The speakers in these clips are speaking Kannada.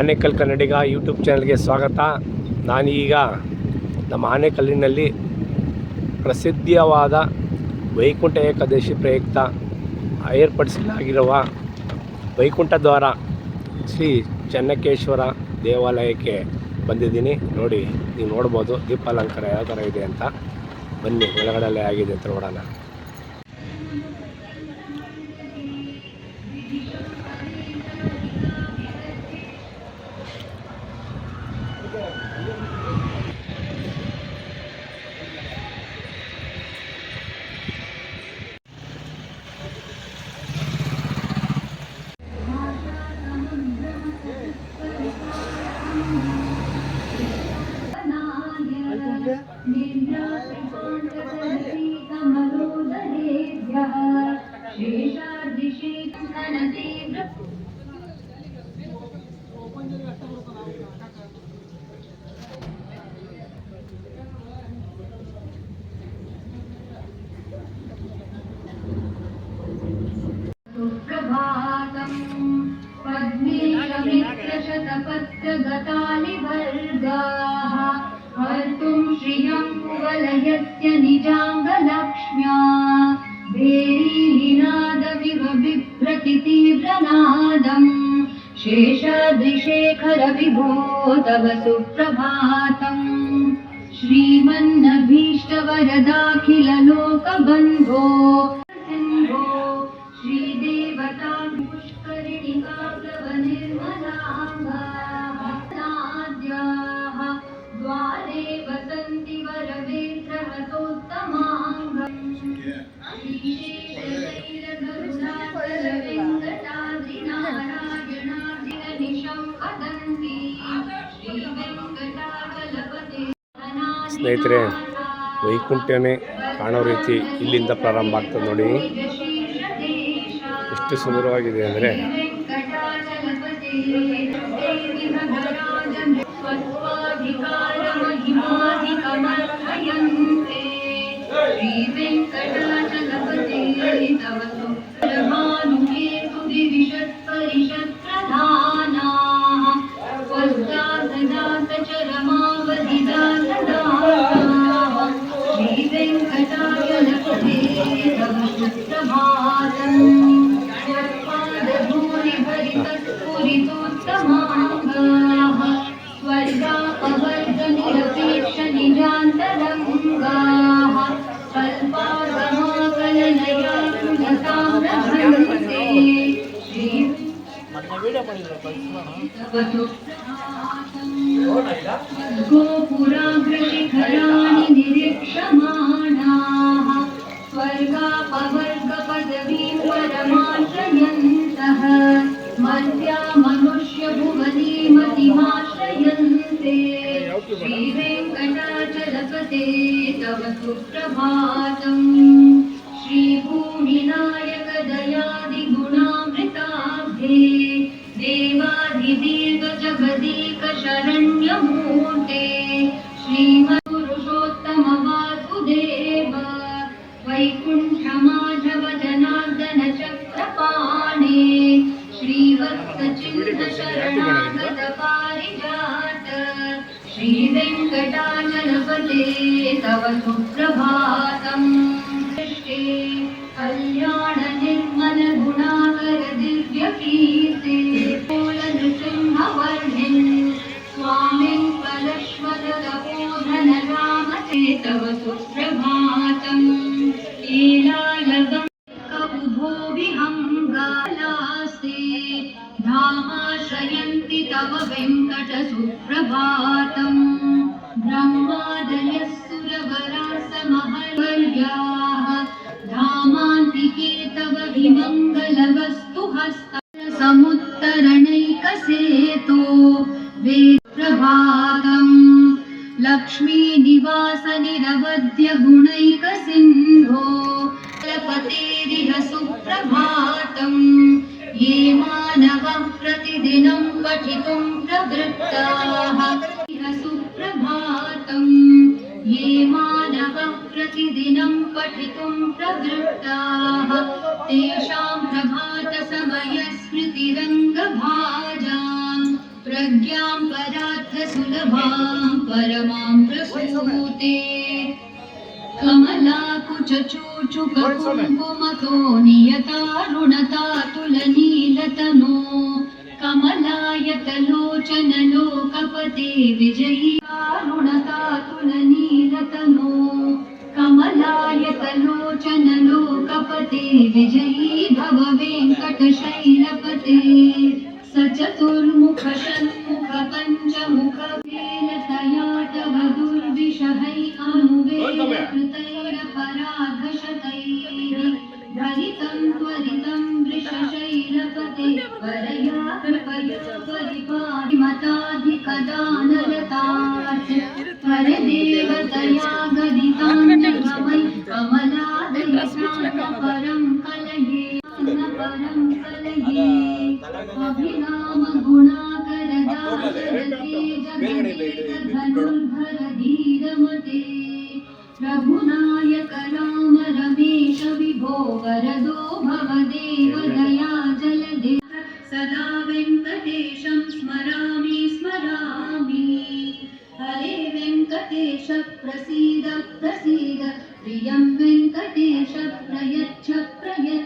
ಆನೇಕಲ್ ಕನ್ನಡಿಗ ಯೂಟ್ಯೂಬ್ ಚಾನಲ್ಗೆ ಸ್ವಾಗತ. ನಾನೀಗ ನಮ್ಮ ಆನೇಕಲ್ಲಿನಲ್ಲಿ ಪ್ರಸಿದ್ಧವಾದ ವೈಕುಂಠ ಏಕಾದಶಿ ಪ್ರಯುಕ್ತ ಏರ್ಪಡಿಸಲಾಗಿರುವ ವೈಕುಂಠ ದ್ವಾರ ಶ್ರೀ ಚನ್ನಕೇಶ್ವರ ದೇವಾಲಯಕ್ಕೆ ಬಂದಿದ್ದೀನಿ. ನೋಡಿ, ನೀವು ನೋಡ್ಬೋದು ದೀಪಾಲಂಕಾರ ಯಾವ ಥರ ಇದೆ ಅಂತ. ಬನ್ನಿ ಒಳಗಡೆ ಆಗಿದೆ ಅಂತ ನೋಡೋಣ. निन्द्राप्रशान्तदर्शी कमलोदरेभ्यः। श्री ಸ್ನೇಹಿತರೆ ವೈಕುಂಠನೇ ಕಾಣೋ ರೀತಿ ಇಲ್ಲಿಂದ ಪ್ರಾರಂಭ ಆಗ್ತದೆ ನೋಡಿ. ಎಷ್ಟು ಸುಂದರವಾಗಿದೆ ಅಂದರೆ. ಶ್ರೀ ವೆಂಕಟಾಚಲಪತಿ 嗯。शरण्यमूर्ते श्रीमत्पुरुषोत्तमवासुदेव वैकुण्ठमाधवजनार्दनचक्रपाणे श्रीवत्सचिन्तशरणागतपारिजात श्रीवेङ्कटाचलपते तव सुप्रभातम् कल्याण तव सुप्रभातम् लीलालगम् कबुभो विहङ्गालास्ते धामाश्रयन्ति तव वेङ्कटसुप्रभातम् ब्रह्मादयः सुरवरासमहर्याः धामान्तिके तव विमङ्गलवस्तु विजयी भव वेंकट शैल सदा वेङ्कटेशं स्मरामि स्मरामि हरे वेङ्कटेश प्रसीद प्रसीद प्रियं वेङ्कटेश प्रयच्छ प्रयच्छ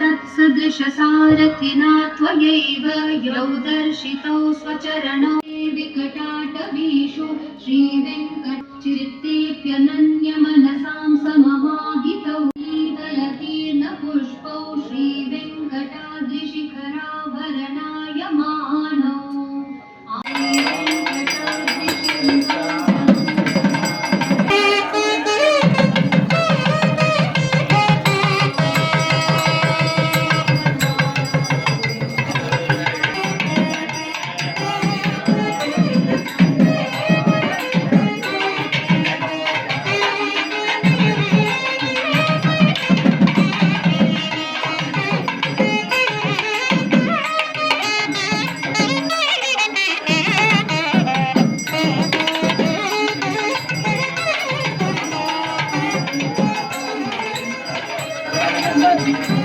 तत्सदृशसारथिना त्वयैव यौ दर्शितौ स्वचरणौ। विकटाटवीषु श्रीवेङ्कटचित्तेऽप्यनन्यमनसां समः Thank you.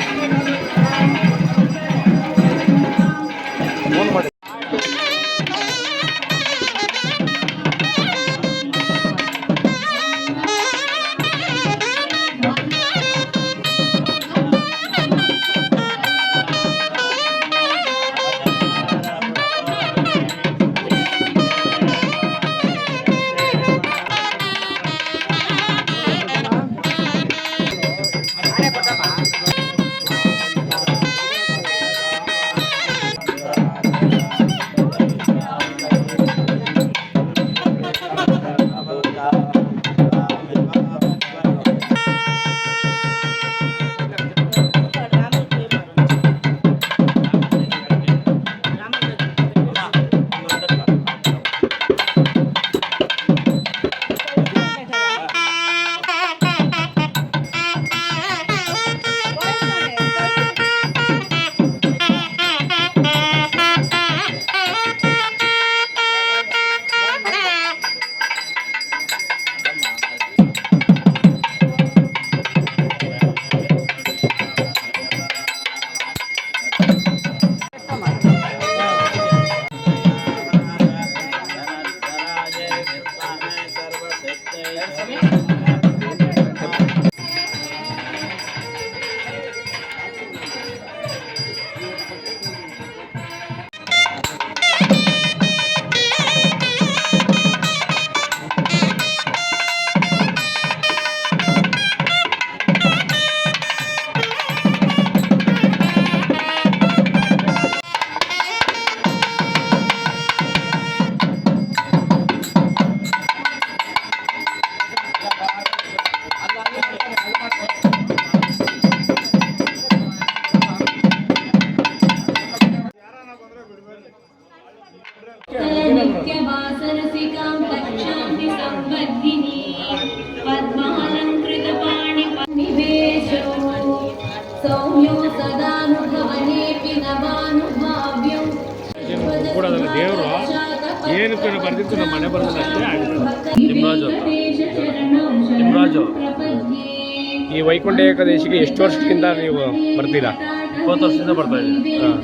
ಎಷ್ಟು ವರ್ಷದಿಂದ ನೀವು ಬರ್ತೀರಾ? ಇಪ್ಪತ್ತು ವರ್ಷದಿಂದ ಬರ್ತಾ ಇದ್ದೀನಿ. ಹಾಂ.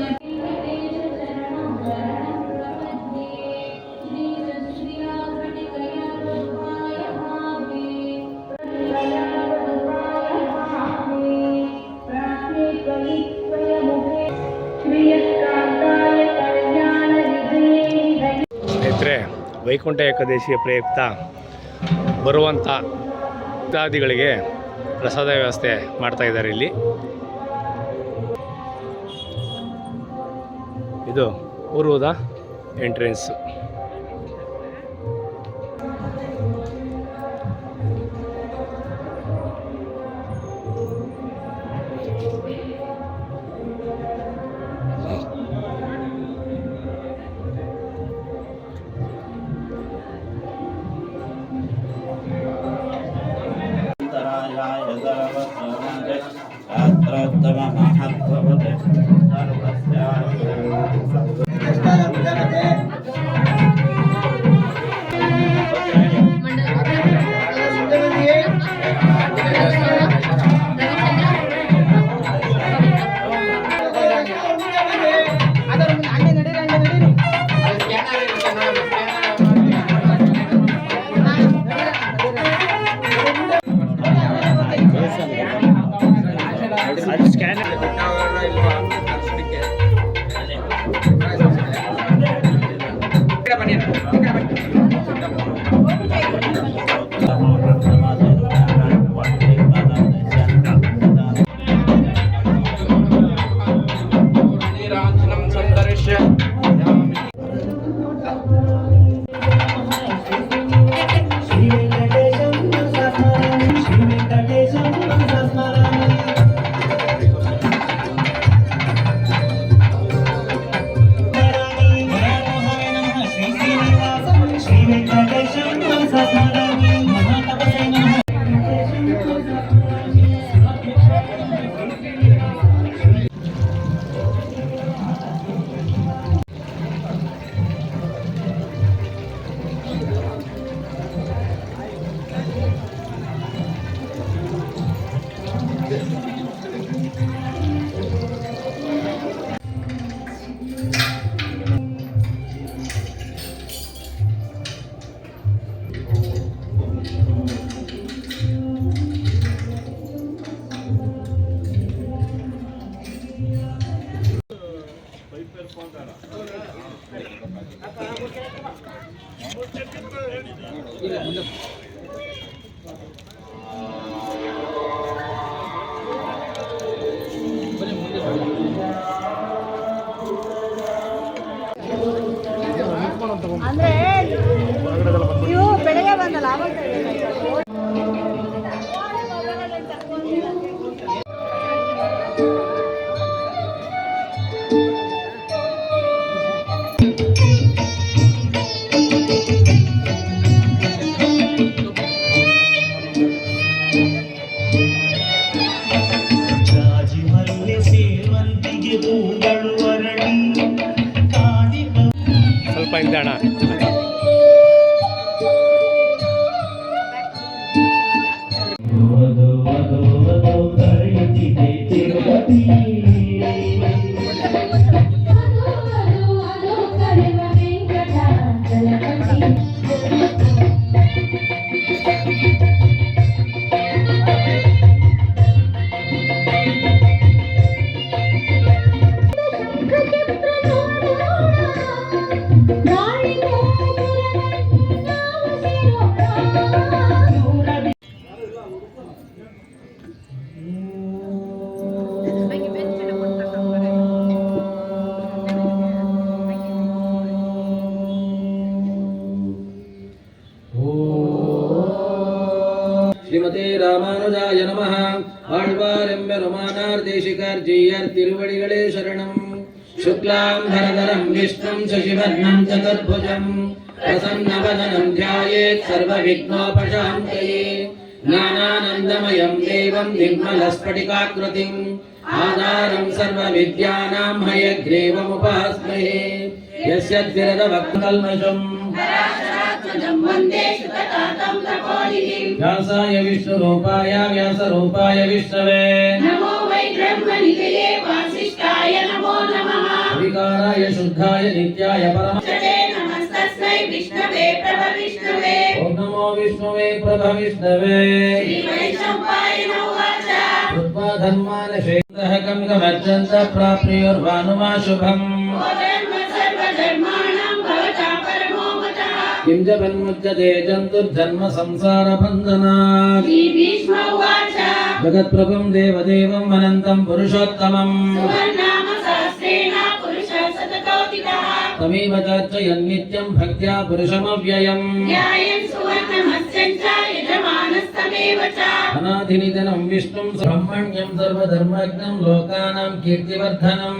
ಸ್ನೇಹಿತರೆ ವೈಕುಂಠ ಏಕಾದಶಿಯ ಪ್ರಯುಕ್ತ ಬರುವಂಥ ಭಕ್ತಾದಿಗಳಿಗೆ ಪ್ರಸಾದ ವ್ಯವಸ್ಥೆ ಮಾಡ್ತಾ ಇದ್ದಾರೆ ಇಲ್ಲಿ. ಇದು ಪೂರ್ವದ ಎಂಟ್ರೆನ್ಸ್ शास्त्रोत्तममहद्भवते सर्वस्याय ముందు प्रसन्नं चतुर्भुजम् प्रसन्नवदनं ध्यायेत् सर्वविघ्नोपशान्तये ज्ञानानन्दमयं देवं निर्मलस्फटिकाकृतिम् आधारं सर्वविद्यानां हयग्रीवमुपास्महे यस्य द्विरदवक्तकल्मषम् व्यासाय विष्णुरूपाय व्यासरूपाय विष्णवे नमो वै ब्रह्मनिधये वासिष्ठाय नमो नमः विकाराय शुद्धाय नित्याय परम ओम नमो विष्णुवे प्रभ विष्णवे कृत्वा धर्मान् गमर्जन्त प्राप्नुयुर्भानुमा शुभम् किं जपन्मुच्यते जन्तुर्जन्म संसारबन्धनात् जगत्प्रभुं देवदेवम् अनन्तं पुरुषोत्तमम्। తమేవ చర్చయన్నిత్యం భక్త్యా పురుషమవ్యయం అనాధినిధనం విష్ణుం బ్రహ్మణ్యం సర్వధర్మజ్ఞం లోకానాం కీర్తివర్ధనం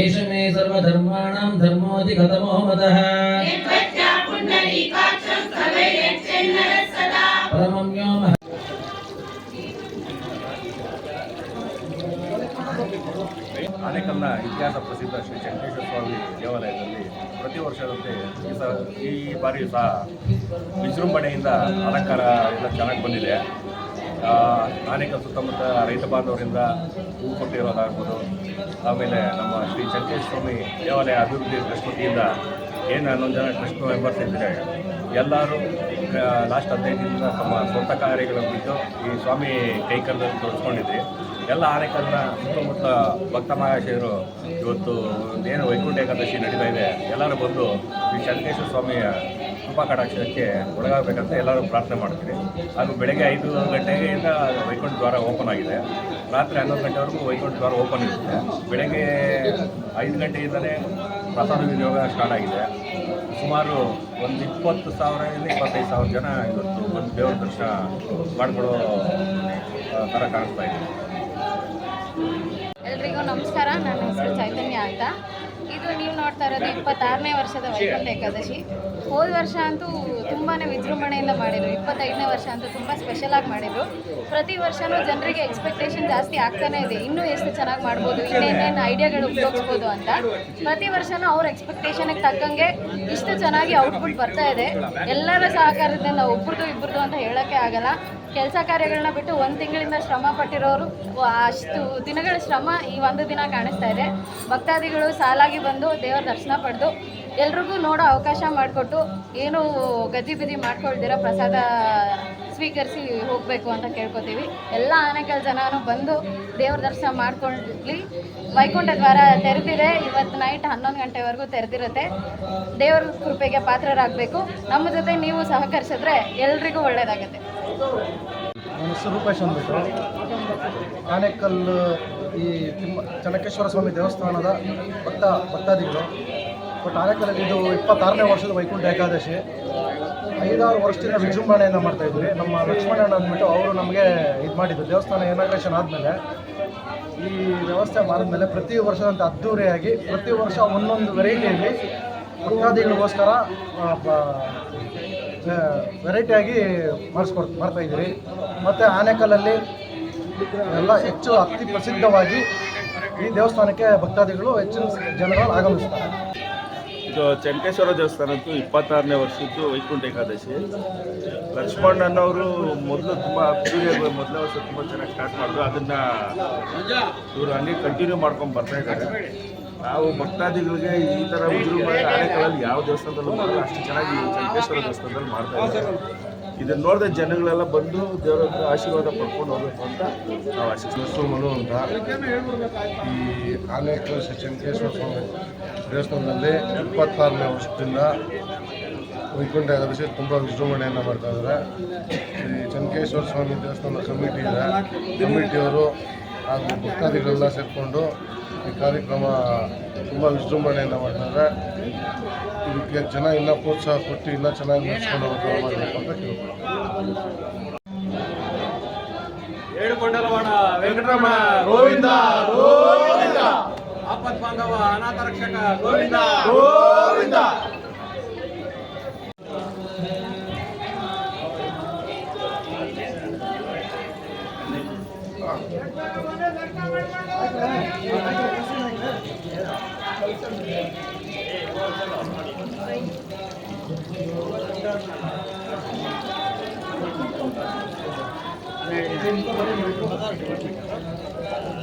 ఏష మే సర్వధర్మాణం ధర్మోధిగతమో మదః ಆನೇಕಲ್ನ ಇತಿಹಾಸ ಪ್ರಸಿದ್ಧ ಶ್ರೀ ಚಂಡೇಶ್ವರ ಸ್ವಾಮಿ ದೇವಾಲಯದಲ್ಲಿ ಪ್ರತಿ ವರ್ಷದಂತೆ ಈ ಸಹ ಈ ಬಾರಿಯೂ ಸಹ ವಿಜೃಂಭಣೆಯಿಂದ ಅಲಂಕಾರ ಎಲ್ಲ ಚೆನ್ನಾಗಿ ಬಂದಿದೆ. ಆನೇಕಲ್ ಸುತ್ತಮುತ್ತ ರೈತ ಬಾಂಧವರಿಂದ ಹೂ ಕೊಟ್ಟಿರೋದಾಗ್ಬೋದು, ಆಮೇಲೆ ನಮ್ಮ ಶ್ರೀ ಚಂಡೇಶ್ವರ ಸ್ವಾಮಿ ದೇವಾಲಯ ಅಭಿವೃದ್ಧಿ ಪ್ರಸ್ತುತಿಯಿಂದ ಏನು ಹನ್ನೊಂದು ಜನ ಟ್ರಸ್ಟ್ ಮೆಂಬರ್ಸ್ ಇದ್ದಾರೆ ಎಲ್ಲರೂ ಲಾಸ್ಟ್ ಹದಿನೈದು ದಿನದಿಂದ ತಮ್ಮ ಸ್ವಂತ ಕಾರ್ಯಗಳನ್ನು ಬಿಟ್ಟು ಈ ಸ್ವಾಮಿ ಕೈಕರ್ದಲ್ಲಿ ತೊಡಸ್ಕೊಂಡಿದ್ರಿ ಎಲ್ಲ ಆನೆಕಲ್ನ ಸುತ್ತಮುತ್ತ ಭಕ್ತ ಮಹಾಶಯರು ಇವತ್ತು ಏನು ವೈಕುಂಠ ಏಕಾದಶಿ ನಡೀತಾ ಇದೆ, ಎಲ್ಲರೂ ಬಂದು ಈ ಚಂದ್ರೇಶ್ವರ ಸ್ವಾಮಿಯ ಕೃಪಾ ಕಟಾಕ್ಷಕ್ಕೆ ಒಳಗಾಗಬೇಕಂತ ಎಲ್ಲರೂ ಪ್ರಾರ್ಥನೆ ಮಾಡ್ತೀವಿ. ಹಾಗೂ ಬೆಳಗ್ಗೆ ಐದು ಗಂಟೆಯಿಂದ ವೈಕುಂಠ ದ್ವಾರ ಓಪನ್ ಆಗಿದೆ. ರಾತ್ರಿ ಹನ್ನೊಂದು ಗಂಟೆವರೆಗೂ ವೈಕುಂಠ ದ್ವಾರ ಓಪನ್ ಇರುತ್ತೆ. ಬೆಳಗ್ಗೆ ಐದು ಗಂಟೆಯಿಂದಲೇ ಪ್ರಸಾದ ವಿನಿಯೋಗ ಸ್ಟಾರ್ಟ್ ಆಗಿದೆ. ಸುಮಾರು ಒಂದು ಇಪ್ಪತ್ತು ಸಾವಿರದಿಂದ ಇಪ್ಪತ್ತೈದು ಸಾವಿರ ಜನ ಇವತ್ತು ಒಂದು ದೇವರ ದರ್ಶನ ಮಾಡಿಕೊಡೋ ಥರ ಕಾಣಿಸ್ತಾ ಇದೆ. ಎಲ್ರಿಗೂ ನಮಸ್ಕಾರ. ನನ್ನ ಹೆಸರು ಚೈತನ್ಯ ಅಂತ. ಇದು ನೀವು ನೋಡ್ತಾ ಇರೋದು ಇಪ್ಪತ್ತಾರನೇ ವರ್ಷದ ವೈಕುಂಠ ಏಕಾದಶಿ. ಹೋದ ವರ್ಷ ಅಂತೂ ತುಂಬಾ ವಿಜೃಂಭಣೆಯಿಂದ ಮಾಡಿದರು. ಇಪ್ಪತ್ತೈದನೇ ವರ್ಷ ಅಂತೂ ತುಂಬ ಸ್ಪೆಷಲಾಗಿ ಮಾಡಿದರು. ಪ್ರತಿ ವರ್ಷವೂ ಜನರಿಗೆ ಎಕ್ಸ್ಪೆಕ್ಟೇಷನ್ ಜಾಸ್ತಿ ಆಗ್ತಾನೆ ಇದೆ. ಇನ್ನೂ ಎಷ್ಟು ಚೆನ್ನಾಗಿ ಮಾಡ್ಬೋದು ಇನ್ನೇನೇನು ಐಡಿಯಾಗಳು ಉಪಯೋಗಿಸ್ಬೋದು ಅಂತ. ಪ್ರತಿ ವರ್ಷವೂ ಅವ್ರ ಎಕ್ಸ್ಪೆಕ್ಟೇಷನ್ಗೆ ತಕ್ಕಂಗೆ ಇಷ್ಟು ಚೆನ್ನಾಗಿ ಔಟ್ಪುಟ್ ಬರ್ತಾ ಇದೆ. ಎಲ್ಲರ ಸಹಕಾರದಿಂದ ಒಬ್ರದ್ದು ಇಬ್ಬರದು ಅಂತ ಹೇಳೋಕ್ಕೆ ಆಗಲ್ಲ. ಕೆಲಸ ಕಾರ್ಯಗಳನ್ನ ಬಿಟ್ಟು ಒಂದು ತಿಂಗಳಿಂದ ಶ್ರಮ ಪಟ್ಟಿರೋರು ಅಷ್ಟು ದಿನಗಳ ಶ್ರಮ ಈ ಒಂದು ದಿನ ಕಾಣಿಸ್ತಾ ಇದೆ. ಭಕ್ತಾದಿಗಳು ಸಾಲಾಗಿ ಬಂದು ದೇವರ ದರ್ಶನ ಪಡೆದು ಎಲ್ರಿಗೂ ನೋಡೋ ಅವಕಾಶ ಮಾಡಿಕೊಟ್ಟು ಏನು ಗದಿ ಬದಿ ಮಾಡ್ಕೊಳ್ದಿರೋ ಪ್ರಸಾದ ಸ್ವೀಕರಿಸಿ ಹೋಗಬೇಕು ಅಂತ ಕೇಳ್ಕೊತೀವಿ. ಎಲ್ಲ ಆನೆಕಲ್ ಜನನು ಬಂದು ದೇವ್ರ ದರ್ಶನ ಮಾಡ್ಕೊಂಡ್ಲಿ. ವೈಕುಂಠ ದ್ವಾರ ತೆರೆದಿದೆ. ಇವತ್ತು ನೈಟ್ ಹನ್ನೊಂದು ಗಂಟೆವರೆಗೂ ತೆರೆದಿರುತ್ತೆ. ದೇವರ ಕೃಪೆಗೆ ಪಾತ್ರರಾಗಬೇಕು. ನಮ್ಮ ಜೊತೆ ನೀವು ಸಹಕರಿಸಿದ್ರೆ ಎಲ್ರಿಗೂ ಒಳ್ಳೆಯದಾಗುತ್ತೆ ಆನೇಕಲ್, ಈ ತಿಮ್ಮ ಸ್ವಾಮಿ ದೇವಸ್ಥಾನದ ಭಕ್ತ ಭಕ್ತಾದಿಗಳು. ಬಟ್ ಆನೇಕಲ್ಲಲ್ಲಿ ಇದು ಇಪ್ಪತ್ತಾರನೇ ವರ್ಷದ ವೈಕುಂಠ ಏಕಾದಶಿ. ಐದಾರು ವರ್ಷದಿಂದ ವಿಜೃಂಭಣೆಯಿಂದ ಮಾಡ್ತಾ ಇದ್ವಿ ನಮ್ಮ ಲಕ್ಷ್ಮಣಣ್ಣ ಅಂದ್ಬಿಟ್ಟು ಅವರು ನಮಗೆ ಇದು ಮಾಡಿದ್ದು ದೇವಸ್ಥಾನ ಇನಾಗ್ರೇಷನ್ ಆದಮೇಲೆ ಈ ವ್ಯವಸ್ಥೆ ಮಾಡಿದ್ಮೇಲೆ ಪ್ರತಿ ವರ್ಷದಂತೆ ಅದ್ದೂರಿಯಾಗಿ ಪ್ರತಿ ವರ್ಷ ಒಂದೊಂದು ವೆರೈಟಿಯಲ್ಲಿ ಭಕ್ತಾದಿಗಳಿಗೋಸ್ಕರ ವೆರೈಟಿಯಾಗಿ ಮಾಡಿಸ್ಕೊಡ್, ಮಾಡ್ತಾ ಇದ್ದೀರಿ. ಮತ್ತು ಆನೆಕಲ್ಲಲ್ಲಿ ಎಲ್ಲ ಹೆಚ್ಚು ಅತಿ ಪ್ರಸಿದ್ಧವಾಗಿ ಈ ದೇವಸ್ಥಾನಕ್ಕೆ ಭಕ್ತಾದಿಗಳು ಹೆಚ್ಚಿನ ಜನಗಳು ಆಗಮಿಸ್ತಾರೆ. ಇದು ಚನ್ಕೇಶ್ವರ ದೇವಸ್ಥಾನದ್ದು ಇಪ್ಪತ್ತಾರನೇ ವರ್ಷದ್ದು ವೈಕುಂಠ ಏಕಾದಶಿ. ಲಕ್ಷ್ಮಣ್ಣನವರು ಮೊದಲು ತುಂಬ ಪೂಜೆಗಳು ಮೊದಲನೇ ವರ್ಷ ತುಂಬ ಚೆನ್ನಾಗಿ ಸ್ಟಾರ್ಟ್ ಮಾಡಿದ್ರು. ಅದನ್ನು ಇವರು ಹಂಗೆ ಕಂಟಿನ್ಯೂ ಮಾಡ್ಕೊಂಡು ಬರ್ತಾ ಇದ್ದಾರೆ. ನಾವು ಭಕ್ತಾದಿಗಳಿಗೆ ಈ ಥರ ವಿಜೃಂಭಣೆ ಕಾಲದಲ್ಲಿ ಯಾವ ದೇವಸ್ಥಾನದಲ್ಲೂ ಮಾಡಲ್ಲ. ಅಷ್ಟು ಚೆನ್ನಾಗಿ ಚೆಂಕೇಶ್ವರ ದೇವಸ್ಥಾನದಲ್ಲಿ ಮಾಡ್ತಾ ಇದ್ದಾರೆ. ಇದನ್ನು ನೋಡಿದ ಜನಗಳೆಲ್ಲ ಬಂದು ದೇವರ ಆಶೀರ್ವಾದ ಪಡ್ಕೊಂಡು ಹೋಗ್ಬೇಕು ಅಂತ ನಾವು ಆಶಿಸ್ತೀವಿ. ಮನು ಅಂತ ಈ ಆನೆ ಕಳಿಸ ಚಂದ್ರೇಶ್ವರ ಸ್ವಾಮಿ ದೇವಸ್ಥಾನದಲ್ಲಿ ಇಪ್ಪತ್ತಾರನೇ ವರ್ಷದಿಂದ ವೈಕುಂಠ ಏಕಾದಶಿ ತುಂಬ ವಿಜೃಂಭಣೆಯನ್ನು ಮಾಡ್ತಾ ಇದ್ದಾರೆ. ಈ ಚನ್ಕೇಶ್ವರ ಸ್ವಾಮಿ ದೇವಸ್ಥಾನದ ಕಮಿಟಿ ಇದೆ. ಕಮಿಟಿಯವರು ಹಾಗೂ ಭಕ್ತಾದಿಗಳೆಲ್ಲ ಸೇರಿಕೊಂಡು ಈ ಕಾರ್ಯಕ್ರಮ ತುಂಬ ವಿಜೃಂಭಣೆಯನ್ನು ಮಾಡ್ತಾರೆ ಇದಕ್ಕೆ ಜನ ಇನ್ನೂ ಪ್ರೋತ್ಸಾಹ ಕೊಟ್ಟು ಇನ್ನೂ ಚೆನ್ನಾಗಿ ನಡೆಸ್ಕೊಂಡು ಹೋಗ್ತಾ ಮಾಡಬೇಕು ಅಂತ ವೆಂಕಟರಮಣ, ಗೋವಿಂದ ಗೋವಿಂದ! ಆಪತ್ ಬಾಂಧವ ಅನಾಥ ರಕ್ಷಕ ಗೋವಿಂದ ಗೋವಿಂದ ಪ್ರಿಯ ಪ್ರಿಯ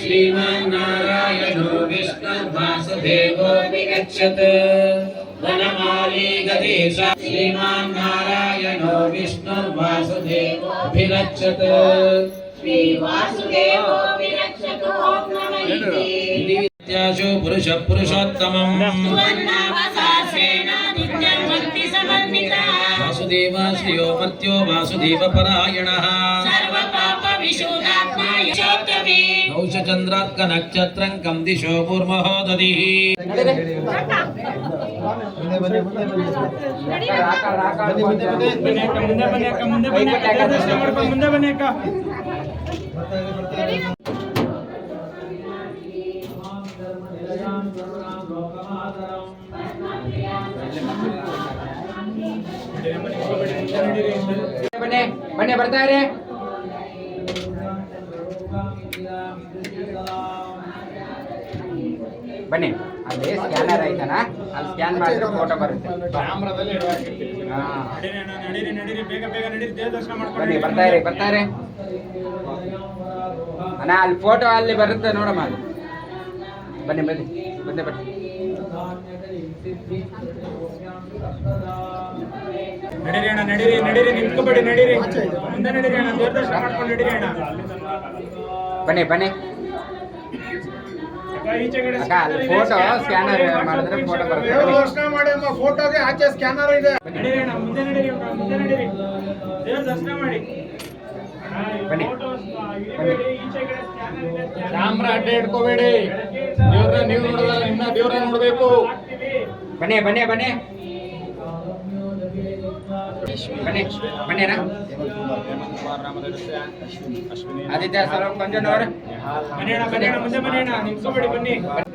श्रीमान्नारायणो विष्णुवासुदेवो विगच्छत् वनमाली गदेश श्रीमान्नारायणो विष्णुवासुदेवोऽभिरक्षत् श्रीवासुदेवो विरक्षतो నిత్యాశు పురుష పురుషోత్తమం వాసుదేవ శ్రియో మర్త్యో వాసుదేవ పరాయణ ಯಶೋತ್ತಮೇ नौषचन्द्रार्क नक्षत्रं कं दिशो पूर्वहो दधिः ಮುಂದೆ ಬನ್ನಿ ಅಕ್ಕ ಮುಂದೆ ಬನ್ನಿ ಅಕ್ಕ ದರ್ಶನ ಬನ್ನಿ. ಅಲ್ಲಿ ಸ್ಕ್ಯಾನರ್ ಐತನ ಅಲ್ಲಿ ಸ್ಕ್ಯಾನ್ ಮಾಡಿದ್ರೆ ಫೋಟೋ ಬರುತ್ತೆ. ಬನ್ನಿ ಬರ್ತಾರೆ ಬರ್ತಾರೆ ಅಣ್ಣ ಅಲ್ಲಿ ಫೋಟೋ ಅಲ್ಲಿ ಬರುತ್ತೆ ನೋಡಮ್ಮ ಅಲ್ಲಿ. ಬನ್ನಿ ಬನ್ನಿ ಬಂದೆ ಬನ್ನಿ. ನಡೀರಿ ಅಣ್ಣ ನಡೀರಿ ನಡೀರಿ ನಿಂತ್ಕೋಬೇಡಿ ನಡೀರಿ. ಮುಂದೆ ನಡೀರಿ ಅಣ್ಣ ದೇವ್ರ ದರ್ಶನ ಮಾಡ್ಕೊಂಡು ನಡೀರಿ ಅಣ್ಣ. ಬನ್ನಿ ಬನ್ನಿ. ಫೋಟೋ ಸ್ಕ್ಯಾನರ್ ಮಾಡಿದ್ರೆ ಫೋಟೋ ಬರುತ್ತೆ. ಬನ್ನಿ. ಮಾಡಿ ಅಮ್ಮ ಫೋಟೋಗೆ ಆಚೆ ಸ್ಕ್ಯಾನರ್ ಇದೆ. ಮುಂದೆ ನಡೀರಿ ಮುಂದೆ ನಡೀರಿ. ದೇವ್ರ ದರ್ಶನ ಮಾಡಿ. ಬನ್ನಿ. ಕ್ಯಾಮ್ರಾ ಅಡ್ಡ ಇಟ್ಕೋಬೇಡಿ ದೇವ್ರ ನೀವು ನೋಡಲ್ಲ ಇನ್ನ ದೇವ್ರ ನೋಡ್ಬೇಕು. ಬನ್ನಿ ಬನ್ನಿ ಬನ್ನಿ. ಬನ್ನಿ ಬನ್ನಿ ಅಣ್ಣ ಆದಿತ್ಯ ಸ್ವಲ್ಪ ಕೊಂಚ ನೋಡ್ರಿ ಬನ್ನಿ ಅಣ್ಣ ಬನ್ನಿ ಅಣ್ಣ ಮುಂದೆ ಬನ್ನಿ. ಅಣ್ಣ ನಿಂತ್ಕೋಬೇಡಿ ಬನ್ನಿ. ಬರ್ತಾರೆ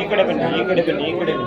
ಈ ಕಡೆ ಬನ್ನಿ ಈ ಕಡೆ ಬನ್ನಿ ಈ ಕಡೆ ಬನ್ನಿ.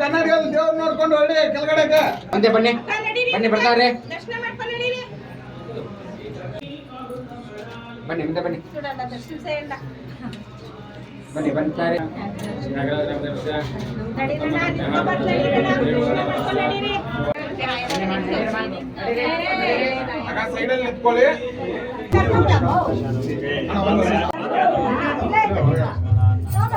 ಕನ್ನಡಿಗರು ದೇವ್ರು ನೋಡ್ಕೊಂಡು ಹೊಳ್ಳಿ ಕೆಳಗಡೆಗೆ. ಅಂತೆ ಬನ್ನಿ. ಬನ್ನಿ ಬರ್ತಾರೆ ಬನ್ನಿ ಮುಂದೆ ಬನ್ನಿ. ಬನ್ನಿ ಬರ್ತಾರೆ ನಿಂತ್ಕೊಳ್ಳಿ.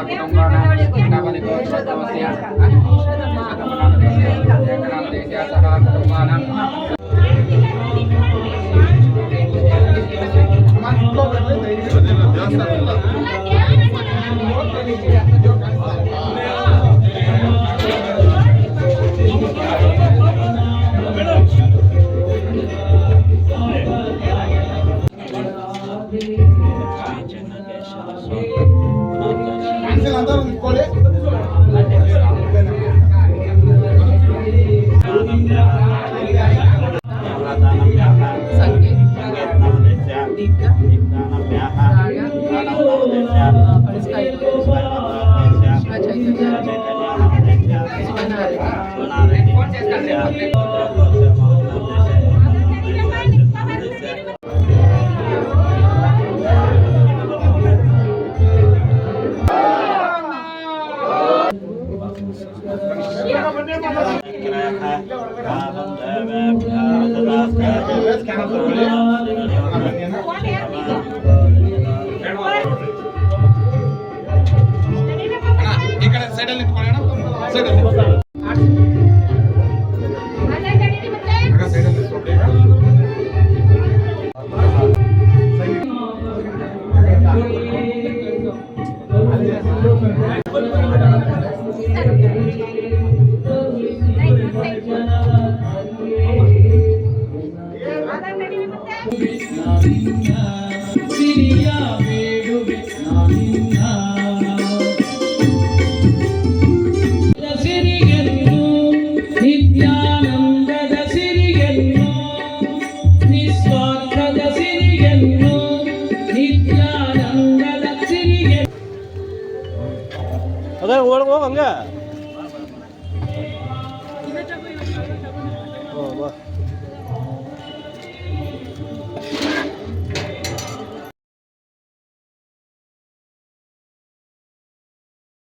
água, é dá um మనుషులందరూ తీసుకోలే